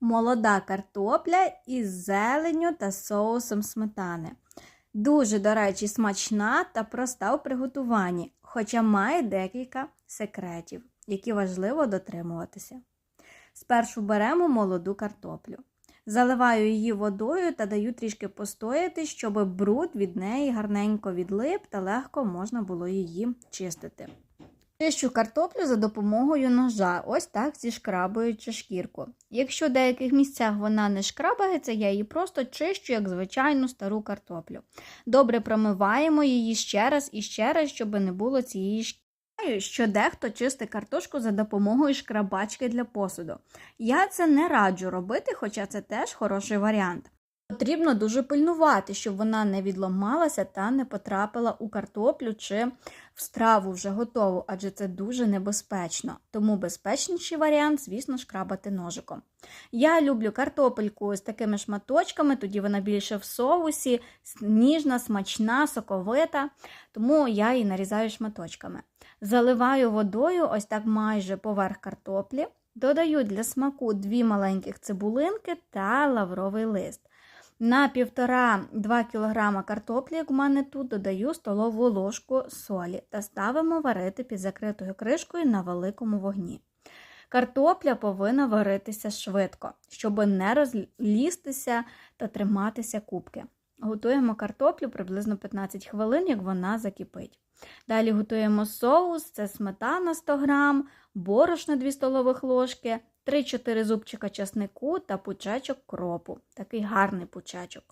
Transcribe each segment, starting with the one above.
молода картопля із зеленню та соусом сметани. Дуже, до речі, смачна та проста у приготуванні, хоча має декілька секретів, які важливо дотримуватися. Спершу беремо молоду картоплю. Заливаю її водою та даю трішки постояти, щоб бруд від неї гарненько відлип та легко можна було її чистити. Чищу картоплю за допомогою ножа, ось так зішкрабуючи шкірку. Якщо в деяких місцях вона не шкрабається, я її просто чищу, як звичайну стару картоплю. Добре промиваємо її ще раз і ще раз, щоб не було цієї шкірки. Що дехто чистить картошку за допомогою шкрабачки для посуду. Я це не раджу робити, хоча це теж хороший варіант. Потрібно дуже пильнувати, щоб вона не відломалася та не потрапила у картоплю чи в страву вже готову, адже це дуже небезпечно. Тому безпечніший варіант, звісно, шкрабати ножиком. Я люблю картопельку з такими шматочками, тоді вона більше в соусі, ніжна, смачна, соковита, тому я її нарізаю шматочками. Заливаю водою, ось так майже поверх картоплі. Додаю для смаку дві маленьких цибулинки та лавровий лист. На 1,5-2 кг картоплі, як у мене тут, додаю столову ложку солі та ставимо варити під закритою кришкою на великому вогні. Картопля повинна варитися швидко, щоб не розлістися та триматися кубки. Готуємо картоплю приблизно 15 хвилин, як вона закипить. Далі готуємо соус, це сметана 100 г, борошно 2 столових ложки, 3-4 зубчика часнику та пучачок кропу. Такий гарний пучачок.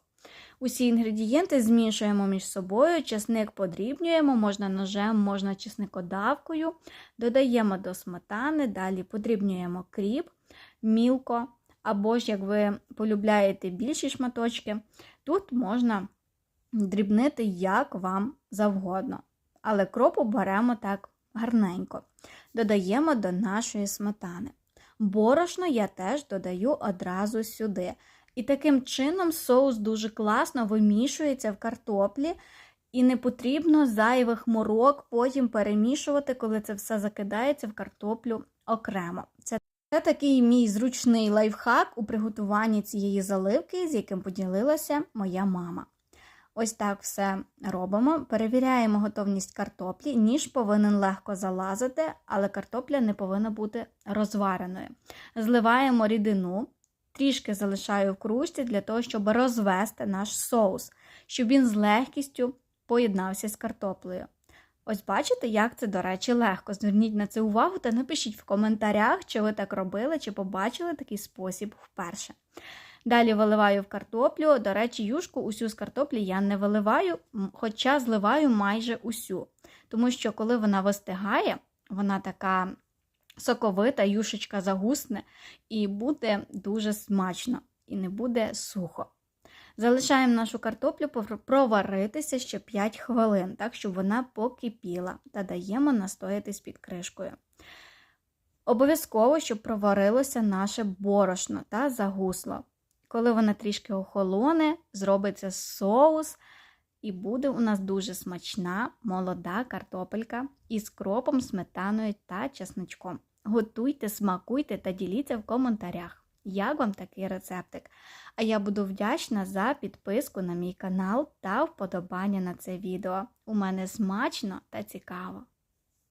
Усі інгредієнти змішуємо між собою, часник подрібнюємо, можна ножем, можна чесникодавкою. Додаємо до сметани, далі подрібнюємо кріп, мілко, або ж, як ви полюбляєте більші шматочки, тут можна дрібнити як вам завгодно. Але кропу беремо так гарненько. Додаємо до нашої сметани. Борошно я теж додаю одразу сюди. І таким чином соус дуже класно вимішується в картоплі, і не потрібно зайвих морок потім перемішувати, коли це все закидається в картоплю окремо. Це це такий мій зручний лайфхак у приготуванні цієї заливки, з яким поділилася моя мама. Ось так все робимо. Перевіряємо готовність картоплі. Ніж повинен легко залазити, але картопля не повинна бути розвареною. Зливаємо рідину, трішки залишаю в кружці для того, щоб розвести наш соус, щоб він з легкістю поєднався з картоплею. Ось бачите, як це, до речі, легко. Зверніть на це увагу та напишіть в коментарях, чи ви так робили, чи побачили такий спосіб вперше. Далі виливаю в картоплю. До речі, юшку усю з картоплі я не виливаю, хоча зливаю майже усю. Тому що, коли вона вистигає, вона така соковита, юшечка загусне, і буде дуже смачно, і не буде сухо. Залишаємо нашу картоплю проваритися ще 5 хвилин, так, щоб вона покипіла, та даємо настоятись під кришкою. Обов'язково, щоб проварилося наше борошно та загусло. Коли вона трішки охолоне, зробиться соус, і буде у нас дуже смачна молода картопелька із кропом, сметаною та чесничком. Готуйте, смакуйте та діліться в коментарях, як вам такий рецептик. А я буду вдячна за підписку на мій канал та вподобання на це відео. У мене смачно та цікаво!